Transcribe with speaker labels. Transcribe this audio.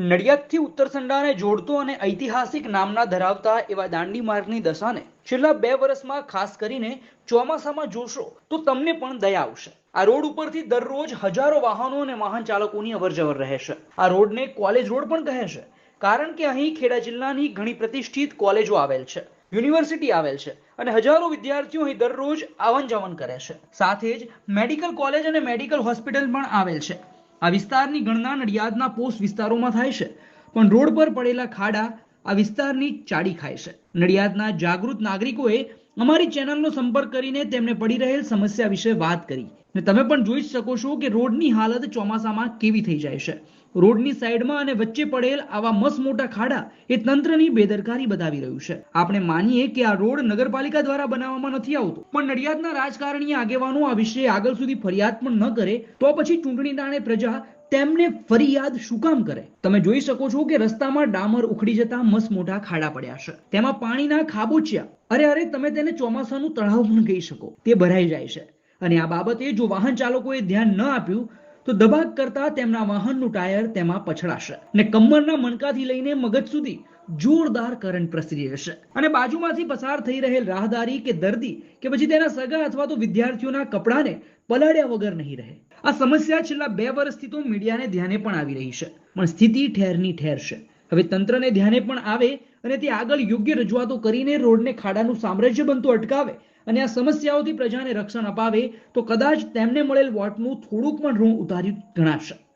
Speaker 1: નડિયાદથી ઉત્તરસંડાને જોડતો અને ઐતિહાસિક નામના ધરાવતા એવા દાંડી માર્ગની દશાને છેલ્લા બે વર્ષમાં ખાસ કરીને ચોમાસામાં જોશો તો તમને પણ દયા આવશે. આ રોડ ઉપરથી દરરોજ હજારો વાહનો અને વાહન ચાલકોની અવરજવર રહે છે આ રોડને કોલેજ રોડ પણ કહે છે, કારણ કે અહીં ખેડા જિલ્લાની ઘણી પ્રતિષ્ઠિત કોલેજો આવેલ છે, યુનિવર્સિટી આવેલ છે અને હજારો વિદ્યાર્થીઓ અહીં દરરોજ આવન જાવન કરે છે. સાથે જ મેડિકલ કોલેજ અને મેડિકલ હોસ્પિટલ પણ આવેલ છે. આ વિસ્તારની ગણના નડિયાદના પોસ્ટ વિસ્તારોમાં થાય છે. પણ રોડ પર પડેલા ખાડા આ વિસ્તારની ચાડી ખાય છે. નડિયાદના જાગૃત નાગરિકોએ અમારી ચેનલનો સંપર્ક કરીને તેમને પડી રહેલ સમસ્યા વિશે વાત કરી. ને તમે પણ જોઈ શકો છો કે રોડની હાલત ચોમાસામાં કેવી થઈ જાય છે. રોડની સાઈડમાં અને વચ્ચે પડેલ આવા મસ્ત મોટા ખાડા એ તંત્રની બેદરકારી બતાવી રહ્યું છે. આપણે માનીએ કે આ રોડ નગરપાલિકા દ્વારા બનાવવામાં નથી આવતો. પણ નડિયાદના રાજકારણીય આગેવાનો આ વિશે આગળ સુધી ફરિયાદ પણ ન કરે તો પછી ચૂંટણી દાણે પ્રજા તેમને ફરિયાદ શું કામ કરે? તમે જોઈ શકો છો કે રસ્તામાં ડામર ઉખડી જતા મસ મોટા ખાડા પડ્યા છે. તેમાં પાણીના ખાબોચિયા. અરે અરે, તમે તેને ચોમાસાનું તળાવ પણ કહી શકો. તે ભરાઈ જાય છે. અને આ બાબતે જો વાહન ચાલકોએ ધ્યાન ન આપ્યું, તો દબાક કરતા તેમના વાહનનું ટાયર તેમાં પછડાશે. ને કમરના મણકાથી લઈને મગજ સુધી જોરદાર કરંટ પ્રસરી જશે અને બાજુમાંથી પસાર થઈ રહેલ રાહદારી કે દર્દી કે પછી તેના સગા અથવા તો વિદ્યાર્થીઓના કપડાને પલાળ્યા વગર નહીં રહે. આ સમસ્યા છેલ્લા બે વર્ષથી તો મીડિયાને ધ્યાને પણ આવી રહી છે. પણ સ્થિતિ ઠેરની ઠેર છે. હવે તંત્રને ધ્યાને પણ આવે અને તે આગળ યોગ્ય રજૂઆતો કરીને રોડને ખાડાનું સામ્રાજ્ય બનતું અટકાવે અને આ સમસ્યાઓથી પ્રજાને રક્ષણ અપાવે, તો કદાચ તેમને મળેલ વોટનું થોડુંક પણ ઋણ ઉતાર્યું ગણાશે.